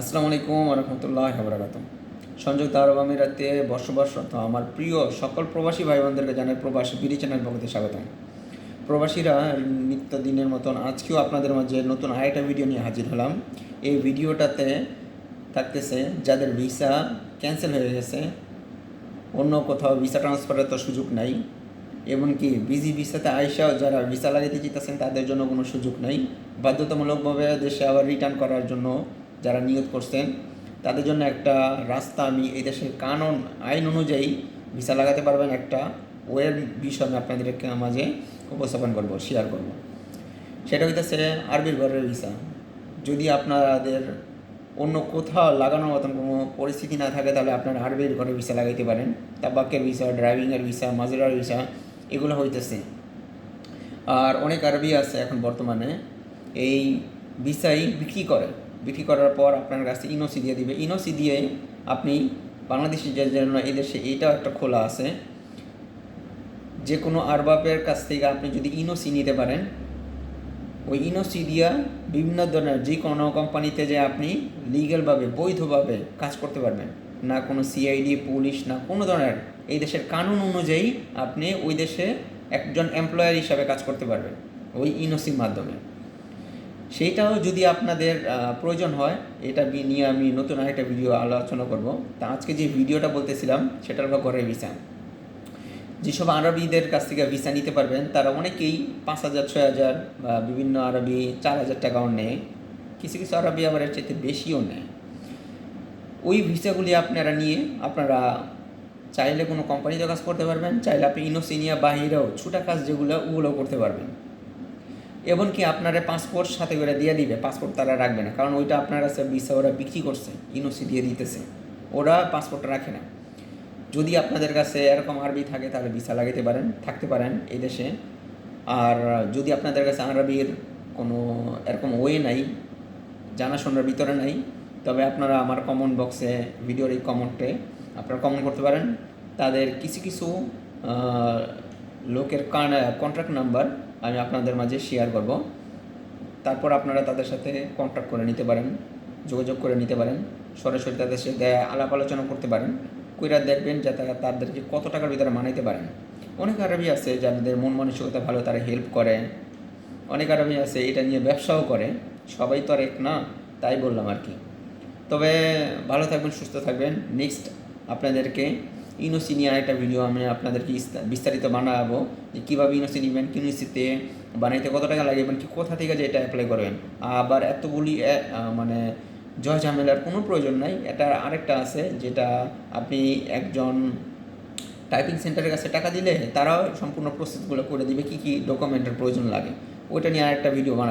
আসসালামু আলাইকুম রহমতুল্লাহ বরাকাত সংযুক্ত আরব আমিরাতে বসবাসরত আমার প্রিয় সকল প্রবাসী ভাই বোনদেরকে জানাই প্রবাসী বিডি চ্যানেল পক্ষে স্বাগতম। প্রবাসীরা নিত্য দিনের মতন আজকেও আপনাদের মাঝে নতুন আরেকটা ভিডিও নিয়ে হাজির হলাম। এই ভিডিওটাতে থাকতেছে, যাদের ভিসা ক্যান্সেল হয়ে গেছে, অন্য কোথাও ভিসা ট্রান্সফারের তো সুযোগ নাই, এমনকি বিজি ভিসাতে আইসাও যারা ভিসা লাগাইতে চাইতেছেন তাদের জন্য কোনো সুযোগ নাই। বাধ্যতামূলকভাবে দেশে আবার রিটার্ন করার জন্য যারা নিয়োগ করছেন, তাদের জন্য একটা রাস্তা আমি এই দেশের কানুন, আইন অনুযায়ী ভিসা লাগাতে পারবেন একটা ওয়ের বিষয় আমি আপনাদেরকে মাঝে উপস্থাপন করব শেয়ার করব। সেটা হইতেছে আরবির ঘরের ভিসা। যদি আপনাদের অন্য কোথাও লাগানোর মতন কোনো পরিস্থিতি না থাকে, তাহলে আপনারা আরবির ঘরের ভিসা লাগাইতে পারেন। তা তাবাকের ভিসা, ড্রাইভিংয়ের ভিসা, মাজরার ভিসা, এগুলো হইতেছে। আর অনেক আরবি আছে এখন বর্তমানে, এই ভিসাই বিক্রি করে। বিক্রি করার পর আপনার কাছে ইনোসি দিয়ে দিবে। ইনোসি দিয়ে আপনি বাংলাদেশি যে জন্য এই দেশে এইটাও একটা খোলা আছে। যে কোনো আরবাবের কাছ থেকে আপনি যদি ইনোসি নিতে পারেন, ওই ইনোসি দিয়া বিভিন্ন ধরনের যে কোনো কোম্পানিতে যে আপনি লিগ্যালভাবে বৈধভাবে কাজ করতে পারবেন। না কোনো সিআইডি পুলিশ না কোনো ধরনের। এই দেশের কানুন অনুযায়ী আপনি ওই দেশে একজন এমপ্লয়ার হিসাবে কাজ করতে পারবেন, ওই ইনোসির মাধ্যমে। সেইটাও যদি আপনাদের প্রয়োজন হয়, এটা নিয়ে আমি নতুন আরেকটা ভিডিও আলোচনা করব। তা আজকে যে ভিডিওটা বলতেছিলাম সেটা হলো ঘরের ভিসা। যেসব আরবিদের কাছ থেকে ভিসা নিতে পারবেন, তারা অনেকেই পাঁচ হাজার, ছয় হাজার, বা বিভিন্ন আরবি চার হাজার টাকাও নেয়। কিছু কিছু আরবি আবার এর চাইতে বেশিও নেয়। ওই ভিসাগুলি আপনারা নিয়ে আপনারা চাইলে কোনো কোম্পানিতে কাজ করতে পারবেন, চাইলে আপনি ইনোসিনিয়া বাহিরেও ছোটা কাজ যেগুলো, ওগুলোও করতে পারবেন। এমনকি আপনারা পাসপোর্ট সাথে করে দিয়ে দিবে পাসপোর্ট তারা রাখবে না। কারণ ওইটা আপনার কাছে ভিসা ওরা বিক্রি করছে ইনোসি দিয়ে দিতেছে। ওরা পাসপোর্টটা রাখে না। যদি আপনাদের কাছে এরকম আরবি থাকে, তাহলে ভিসা লাগাইতে পারেন, থাকতে পারেন এই দেশে। আর যদি আপনাদের কাছে আরবির কোনো এরকম ওয়ে নাই, জানাশোনার ভিতরে নাই, তবে আপনারা আমার কমন বক্সে ভিডিওর এই কমেন্টে আপনারা কমেন্ট করতে পারেন। তাদের কিছু কিছু লোকের কন্ট্রাক্ট নাম্বার আমি আপনাদের মাঝে শেয়ার করব। তারপর আপনারা তাদের সাথে কন্ট্যাক্ট করে নিতে পারেন, যোগাযোগ করে নিতে পারেন, সরাসরি তাদের সাথে আলাপ আলোচনা করতে পারেন, কইরা দেখবেন যে তারা তাদেরকে কত টাকার ভিতরে মানাইতে পারেন। অনেক আরবি আছে যাদের মন মানসিকতা ভালো, তারা হেল্প করে। অনেক আরবি আছে, এটা নিয়ে ব্যবসাও করে। সবাই তো আর এক না, তাই বললাম আর কি। তবে ভালো থাকবেন, সুস্থ থাকবেন। নেক্সট আপনাদেরকে ইনোসি নিয়ে আরেকটা ভিডিও আমি আপনাদেরকে বিস্তারিত বানাবো যে কীভাবে ইনোসি নেবেন ইউনিসিতে বানাইতে কত টাকা লাগে কি কোথা থেকে যে এটা অ্যাপ্লাই করবেন আবার এতগুলি মানে জয় ঝামেলার কোনো প্রয়োজন নাই। এটা আরেকটা আছে যেটা আপনি একজন টাইপিং সেন্টারের কাছে টাকা দিলে তারাও সম্পূর্ণ প্রসেসগুলো করে দিবে, কী কী ডকুমেন্টের প্রয়োজন লাগে। ওইটা নিয়ে আরেকটা ভিডিও বানাবো।